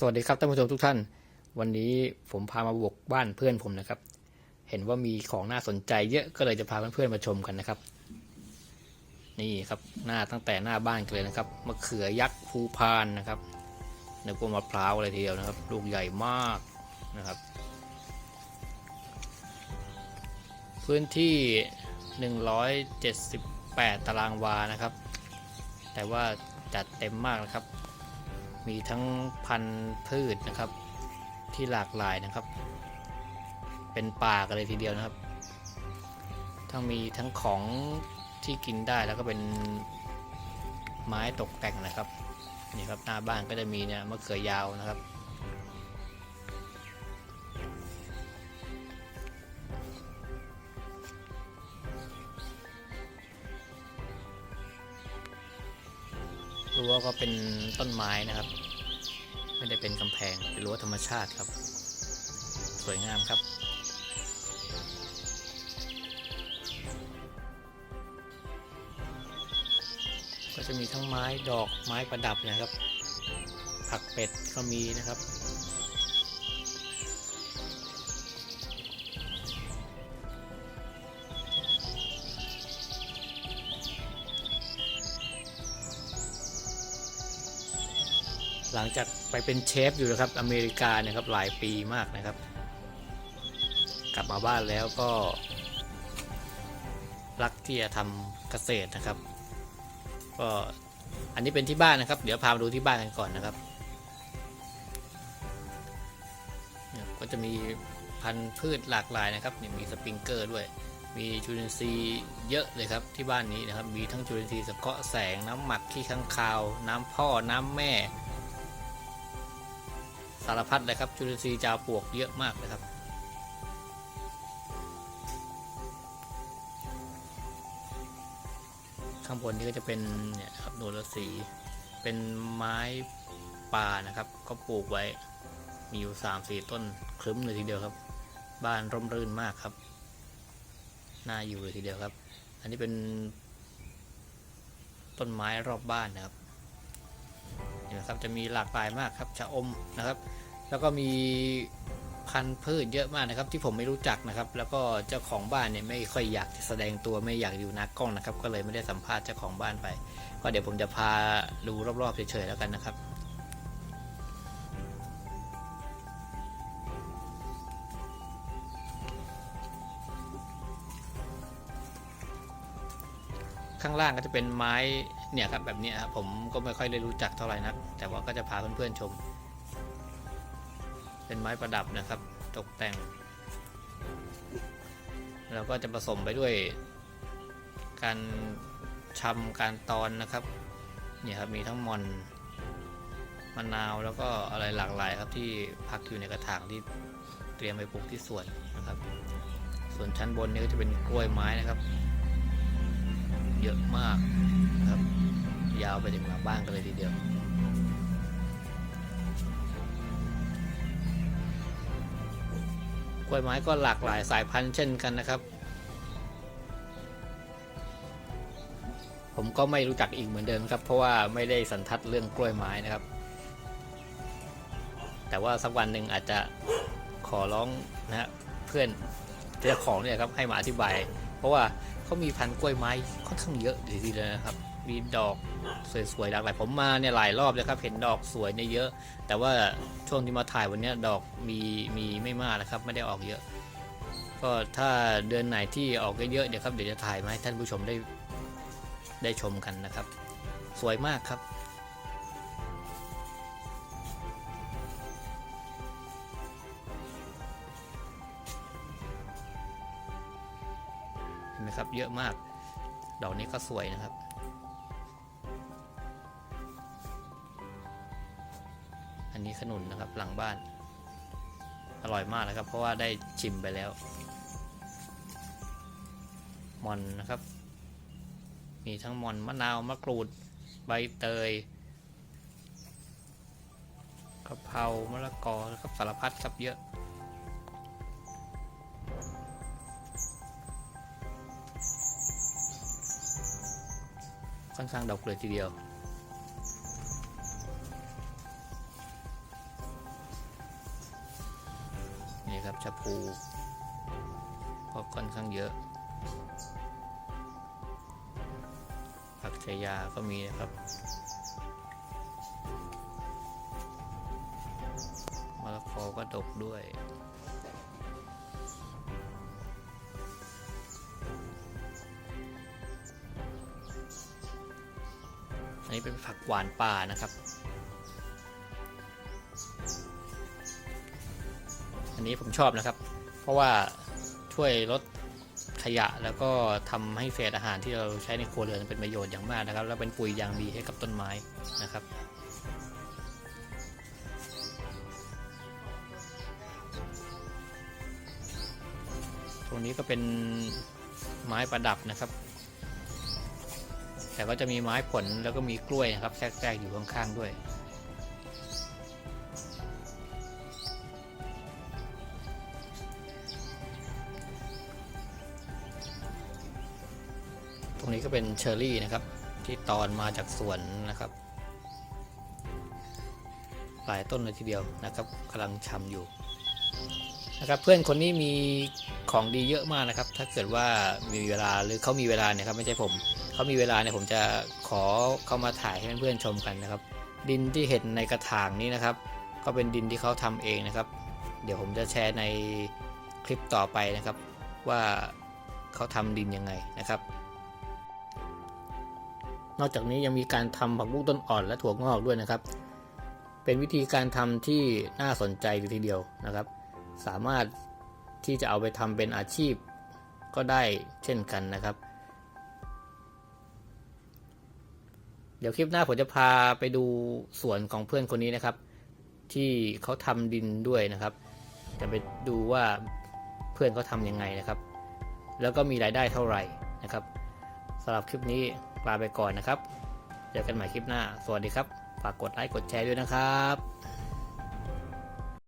สวัสดีครับท่านผู้ชมทุกท่าน วันนี้ผมพามาบุกบ้านเพื่อนผมนะครับ เห็นว่ามีของน่าสนใจเยอะก็เลยจะพาเพื่อนๆมาชมกันนะครับ นี่ครับหน้าตั้งแต่หน้าบ้านเลยนะครับมะเขือยักษ์ภูพานนะครับนึกว่ามะพร้าวอะไรทีเดียวนะครับ ลูกใหญ่มากนะครับ พื้นที่ 178 ตารางวานะครับ แต่ว่าจัดเต็มมากนะครับ มีทั้งพันธุ์พืชนะครับ ที่หลากหลายนะครับ เป็นป่ากันเลยทีเดียวนะครับ ทั้งมีทั้งของที่กินได้แล้วก็เป็นไม้ตกแต่งนะครับนี่ครับหน้าบ้านก็จะมีเนี่ยมะเขือยาวนะครับ รั้วก็เป็นต้นไม้นะครับ ไม่ได้เป็นกำแพงเป็นรั้วธรรมชาติครับ สวยงามครับก็จะมีทั้งไม้ดอกไม้ประดับนะครับ ผักเป็ดก็มีนะครับ หลังจากไปเป็นเชฟอยู่นะครับอเมริกาเนี่ยครับหลายปีมากนะครับ กลับมาบ้านแล้วก็ รักที่จะทำเกษตรนะครับ ก็อันนี้เป็นที่บ้านนะครับ เดี๋ยวพามาดูที่บ้านกันก่อนนะครับ ก็จะมีพันธุ์พืชหลากหลายนะครับเนี่ยมีสปริงเกอร์ด้วย มีจุลินทรีย์เยอะเลยครับที่บ้านนี้นะครับ มีทั้งจุลินทรีย์สังเคราะห์แสงน้ำหมักขี้ข้างคาว น้ำพ่อน้ำแม่ สารพัดเลยครับจุลินทรีย์จาปลวกเยอะมากเลยครับ ข้างบนนี้ก็จะเป็นเนี่ยครับโนรสีเป็นไม้ป่านะครับ ก็ปลูกไว้มีอยู่สามสี่ต้นคลึ้มเลยทีเดียวครับ บ้านร่มรื่นมากครับน่าอยู่เลยทีเดียวครับ อันนี้เป็นต้นไม้รอบบ้านนะครับ เห็นะครับจะมีหลากหลายมากครับชะอมนะครับ แล้วก็มีพันธุ์พืชเยอะมากนะครับ ที่ผมไม่รู้จักนะครับ แล้วก็เจ้าของบ้านเนี่ยไม่ค่อยอยากจะแสดงตัวไม่อยากอยู่น้ากล้องนะครับ ก็เลยไม่ได้สัมภาษณ์เจ้าของบ้านไป ก็เดี๋ยวผมจะพาดูรอบๆเฉยๆแล้วกันนะครับข้างล่างก็จะเป็นไม้ เนี่ยครับแบบนี้ครับผมก็ไม่ค่อยได้รู้จักเท่าไหร่นัก แต่ว่าก็จะพาเพื่อนๆชม เป็นไม้ประดับนะครับ ตกแต่งแล้วก็จะผสมไปด้วย การชำการตอนนะครับเนี่ยครับมีทั้งมอนมะนาวแล้วก็อะไรหลากหลายครับที่พักอยู่ในกระถางที่เตรียมไปปลูกที่สวนนะครับ ส่วนชั้นบนนี้ก็จะเป็นกล้วยไม้นะครับ เยอะมาก ยาวไปถึงหลังบ้านกันเลยทีเดียวกล้วยไม้ก็หลากหลายสายพันธุ์เช่นกันนะครับ ผมก็ไม่รู้จักอีกเหมือนเดิมครับ เพราะว่าไม่ได้สันทัดเรื่องกล้วยไม้นะครับ แต่ว่าสักวันหนึ่งอาจจะขอร้องนะฮะเพื่อนเจ้าของเนี่ยครับให้มาอธิบาย เพราะว่าเขามีพันธุ์กล้วยไม้ค่อนข้างเยอะทีๆเดียนะครับ มีดอกสวยๆหลากหลายผมมาเนี่ยหลายรอบเลยครับเห็นดอกสวยเนี่ยเยอะ แต่ว่าช่วงที่มาถ่ายวันนี้ดอกมีมีไม่มากนะครับ ไม่ได้ออกเยอะ ก็ถ้าเดือนไหนที่ออกเยอะๆเดี๋ยวครับเดี๋ยวจะถ่ายมาให้ท่านผู้ชมได้ได้ชมกันนะครับ สวยมากครับเห็นไหมครับเยอะมากดอกนี้ก็สวยนะครับ อันนี้ขนุนนะครับหลังบ้าน อร่อยมากนะครับ เพราะว่าได้ชิมไปแล้วมอนนะครับ มีทั้งมอนมะนาวมะกรูด ใบเตยกะเพรามะละกอนะครับสารพัดครับเยอะ ค่อนข้างดอกเลยทีเดียว ครับชะพูก็ค่อนข้างเยอะผักชายาก็มีนะครับมะละกอก็ดกด้วยอันนี้เป็นผักหวานป่านะครับ อันนี้ผมชอบนะครับ เพราะว่าช่วยลดขยะแล้วก็ทำให้เศษอาหารที่เราใช้ในครัวเรือนเป็นประโยชน์อย่างมากนะครับ แล้วเป็นปุ๋ยอย่างดีให้กับต้นไม้นะครับ ตรงนี้ก็เป็นไม้ประดับนะครับ แต่ก็จะมีไม้ผลแล้วก็มีกล้วยนะครับแทรกๆอยู่ข้างๆด้วย รงนี้ก็เป็นเชอร์รี่นะครับ ที่ตอนมาจากสวนนะครับ หลายต้นเลยทีเดียวนะครับกำลังชำอยู่นะครับเพื่อนคนนี้มีของดีเยอะมากนะครับ ถ้าเกิดว่ามีเวลาหรือเขามีเวลาเนี่ยครับไม่ใช่ผมเขามีเวลาเนี่ยผมจะขอเข้ามาถ่ายให้เพื่อนๆชมกันนะครับ ดินที่เห็นในกระถางนี้นะครับ ก็เป็นดินที่เขาทำเองนะครับ เดี๋ยวผมจะแชร์ในคลิปต่อไปนะครับ ว่าเขาทำดินยังไงนะครับ นอกจากนี้ยังมีการทำผักบุ้งต้นอ่อนและถั่วงอกด้วยนะครับ เป็นวิธีการทำที่น่าสนใจทีเดียวนะครับ สามารถที่จะเอาไปทำเป็นอาชีพก็ได้เช่นกันนะครับ เดี๋ยวคลิปหน้าผมจะพาไปดูสวนของเพื่อนคนนี้นะครับ ที่เขาทำดินด้วยนะครับ จะไปดูว่าเพื่อนเขาทำยังไงนะครับ แล้วก็มีรายได้เท่าไหร่นะครับสำหรับคลิปนี้ ลาไปก่อนนะครับ เจอกันใหม่คลิปหน้า สวัสดีครับ ฝากกดไลค์ กดแชร์ด้วยนะครับ